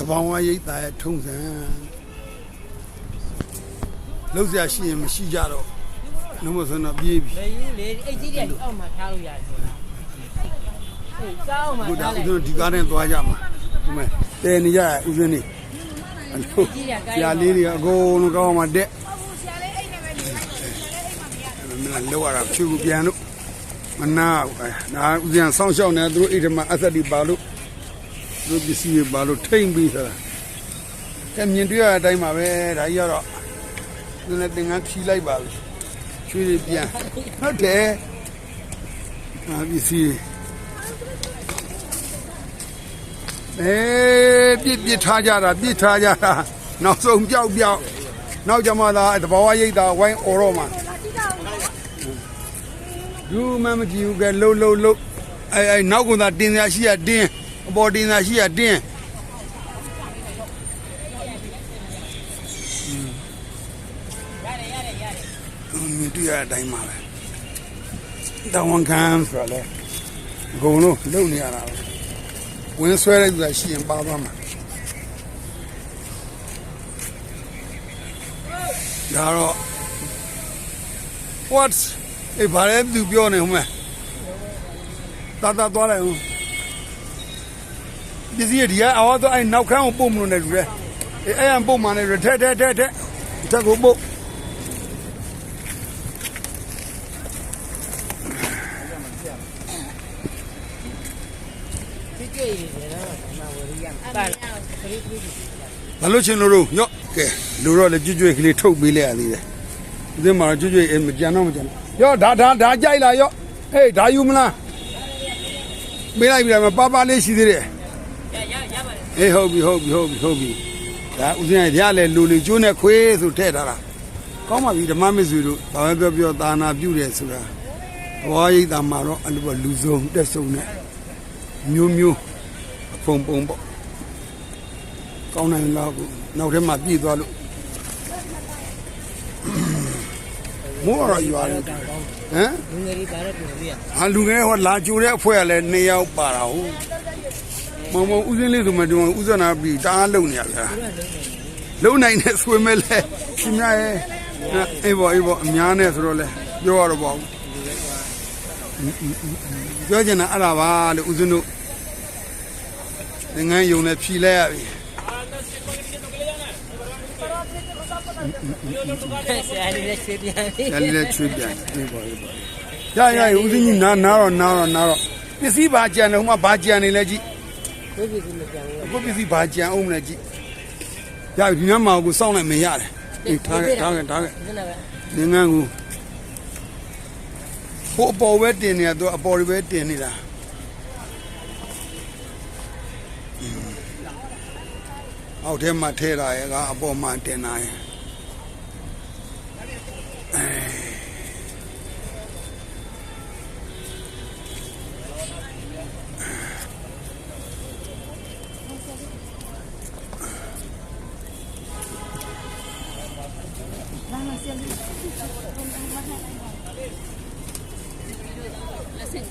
တဘောင်ဝရိတ်သားရဲ့ထုံးစံလောက်စရာရှိရင်မရှိကြတော့နှမဆိုတော့ပြေးပြီလေယူလေအိတ်ကြီးတွေအောက်မှာထားလို့ရတယ်ဆိုတာဟေးကောင်းမှာခုဒါထားဥလိုက်စဉ်ဒီကားနဲ့သွားကြမှာဒီမဲ့တဲနေကြဥစဉ်နေအလို့ဆရာလေးတွေအကုန်လုံးကောင်းမှတက်မလားလောက်ရတာဖြူပြန်လို့မနာဘူးအဲဒါဥစဉ်ဆောင်းရှောက်နေသူတို့အိတ်ထဲမှာအသက်ဒီပါလို့ သူတို့ပစ္စည်းတွေပါလို့ထိမ့်ပြီးဆိုတာကဲမြင်တွေ့ရတဲ့အတိုင်းပါပဲဒါကြီးကတော့သူလည်းတင်ငန်းဖြီးလိုက်ပါပြီချွေးတွေပြန်ဟုတ်တယ်အာပစ္စည်းတွေအေးပြစ်ပြစ်ထားကြတာပြစ်ထားကြတာနောက်ဆုံးပျောက်ပျောက်နောက်ကြမှာသာတဘာဝရိတ်တာဝိုင်းအော်တော့မှာယူမမကြည့်ဘူးကဲလှုပ်လှုပ်လှုပ်အဲအဲနောက်ကသာတင်ရရှိရတင်း အပေါ်တင်ရရှိရတင်းမြင်တွေ့ရတဲ့အတိုင်းပါပဲတောင်းဝန်ခံဆိုတော့လေအကုန်လုံးလုံနေရတာပဲဝင်းဆွဲလိုက်သူကရှိရင်ပါသွားမှာဒါတော့ what အေးဗါလဲသူပြောနေဟုတ်မဲ့တာတာသွားလိုက်ဦး ပစ္စည်းဒီကအော်တော့အဲ့နောက်ခန်းကိုပို့မလို့နေလူလေအေးအဲ့အပို့မှနေရထက်ထက်ထက်ထက်ထက်ကိုပို့ကြည့်ကြည့်နေတယ်နော်ဒီမှာဝရီရမှာတာခရီးခရီးဘာလို့ချင်းလို့လို့ရော့ကဲလူတော့လေကြွကြွကလေးထုတ်ပေးလိုက်ရသေးတယ်ဒီထဲမှာကြွကြွအေးမကြံတော့မကြံတော့ရော့ဒါဒါဒါကြိုက်လာရော့ဟေးဒါယူမလားပေးလိုက်ပြီလားပပလေးရှိသေးတယ်ရရရပါတယ် အေးဟုတ်ပြီဟုတ်ပြီဟုတ်ပြီဟုတ်ပြီဒါဥစဉ်ရလေလူလေးကျိုးနဲ့ခွေးဆိုထည့်ထားတာကောင်းပါပြီဓမ္မမစ္စုတို့ဘာပဲပြောပြောသာနာပြုတယ်ဆိုတာဘဝရိတ်တာမှာတော့အဲ့လိုပေါ့လူစုံတက်စုံနဲ့မျိုးမျိုးအဖုံပုံပေါ့ကောင်းနိုင်လားကိုနောက်ထဲမှာပြည့်သွားလို့မိုးရရွာတယ်ဟမ်လူငယ်တွေပါတော့ပြန်ပြရဟာလူငယ်ဟောလာကြိုတဲ့အဖွဲ့ကလည်းနှစ်ယောက်ပါတာဟုတ် မမဦးစင်းလေးဆိုမှဒီမှာဦးဇနာပြီတအားလုံနေရဗျာလုံနိုင်တဲ့ဆွေးမဲလဲရှင်များရဲ့အေးဘောအေးဘောအများနဲ့ဆိုတော့လဲပြောရတော့ပေါ့ပြောချင်တာအဲ့ဒါပါလို့ဦးဇင်းတို့ငန်းယုံနဲ့ဖြီလဲရပြီဆရာလေးလည်းရွှေပြန်ပြီဒါလေးလည်းချွေးပြန်အေးဘောအေးဘောရရဦးဇင်းကြီးနားနားတော့နားတော့နားတော့ပစ္စည်းပါကြံတယ်ဟိုမှာဘာကြံနေလဲကြည့် ဘယ်ပြည်မပြန်ဘူးအခုပစ္စည်းဘာကြံအောင်မလဲကြည့်ရပြီဒီနေ့မှကိုစောင့်လိုက်မရတယ်အေးထားခဲ့ထားခဲ့ထားခဲ့ဒီနေ့ပဲငင်းငန်းကိုဟိုအပေါ်ပဲတင်နေတာသူအပေါ်တွေပဲတင်နေတာအင်းအောက်ထဲမှာထဲတာရဲ့ကအပေါ်မှာတင်တာရဲ့ ပစ္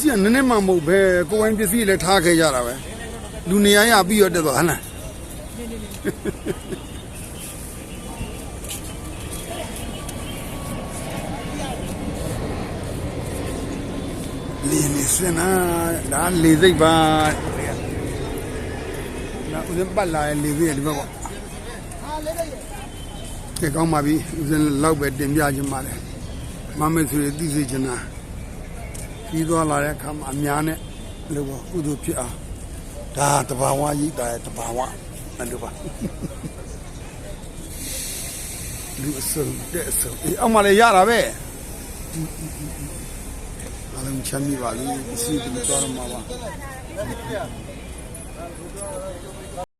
စည်းကနည်းနည်းမှမဟုတ်ပဲကိုယ်ပိုင်ပစ္စည်းလည်းထားခဲ့ကြတာပဲလူနေရရပြီးတော့တက်သွားဟမ်လား လင်းနေစနာဒါလေစိတ်ပါနာဦးစင်ပတ်လာရဲ့လေစိတ်ရဒီဘက်ပေါ့ကဲကောင်းပါပြီဦးစင်လောက်ပဲတင်ပြခြင်းပါလေမမေဆိုရသိစေချင်တာပြီးသွားလာတဲ့အခါမှာအများနဲ့လို့ပေါ့ကုသိုလ်ဖြစ်အောင်ဒါတဘာဝရိတ်တာရဲ့တဘာဝအဲ့လိုပါလူအစုံတဲ့အစုံအေးအောက်မှာလည်းရတာပဲ အလုံးချမ်းမိ